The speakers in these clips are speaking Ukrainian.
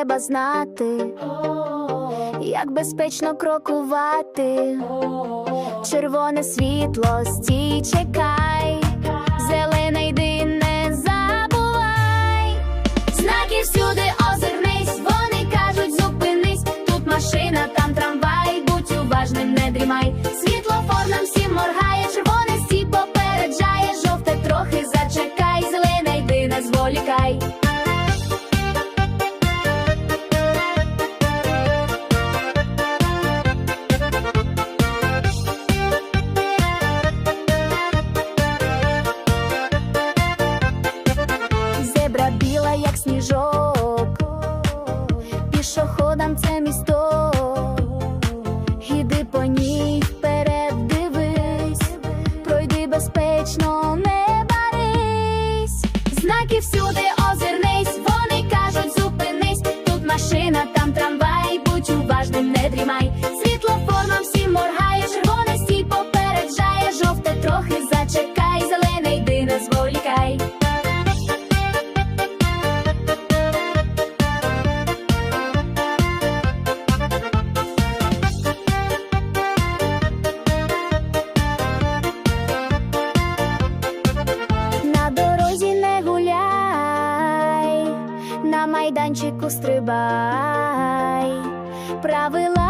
треба знати, як безпечно крокувати. Червоне світло, стій, чекай, зелене йди, не забувай. Знаки всюди озирнись, вони кажуть, зупинись. Тут машина, там трамвай, будь уважним, не дрімай. Світлофор нам всім моргає, червоне стій попереджає, жовте трохи зачекай, зелене йди, не зволікай. Майданчику стрибай, правила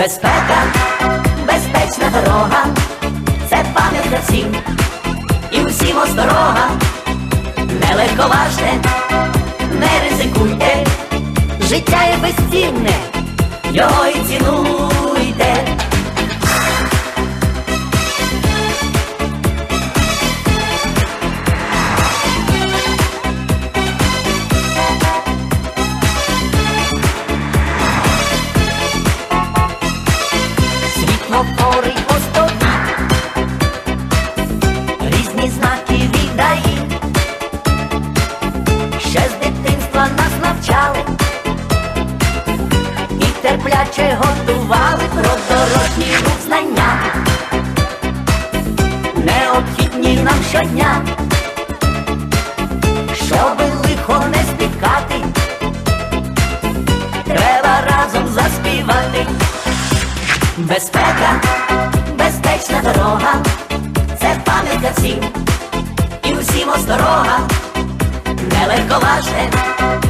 Безпека, безпечна дорога, це пам'ятка всім, і усім осторога, не легковажте, не ризикуйте, життя є безцінне, його і цінуйте. Терпляче готували про дорожній рух знання, необхідні нам щодня, щоби лихо не спіткати, треба разом заспівати. Безпека, безпечна дорога, це пам'ятка всім, і усім осторога, не легковажте, не ризикуйте,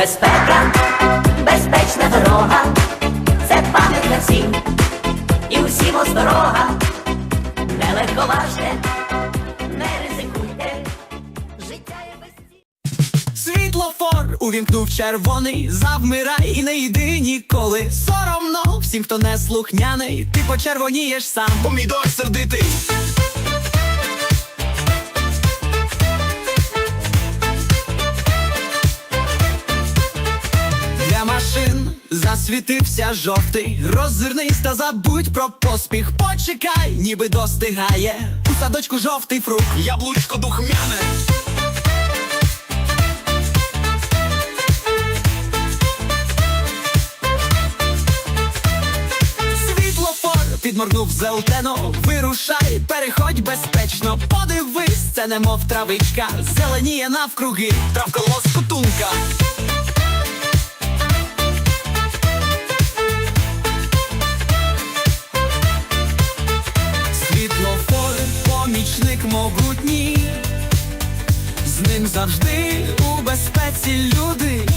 Безпека, безпечна дорога, це пам'ятка всім, і усім осторога, не легковажте, не ризикуйте, життя є без Світлофор увімкнув червоний, завмирай і не йди ніколи. Соромно всім, хто не слухняний, ти почервонієш сам. Помідор сердитий. Засвітився жовтий. Роззирнись та забудь про поспіх. Почекай, ніби достигає. У садочку жовтий фрукт. Яблучко духмяне. Підморгнув зелтено, вирушай, переходь безпечно, подивись, це немов травичка, зеленіє навкруги, травка лоскутунка. Завжди у безпеці люди.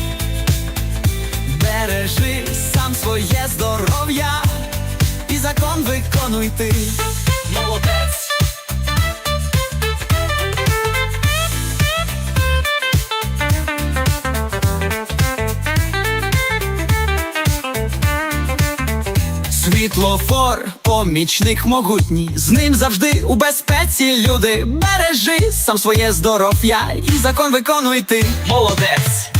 Бережи сам своє здоров'я і закон виконуй ти. Молодець. Світлофор, помічник могутній, з ним завжди у безпеці люди. Бережи сам своє здоров'я і закон виконуй ти. Молодець.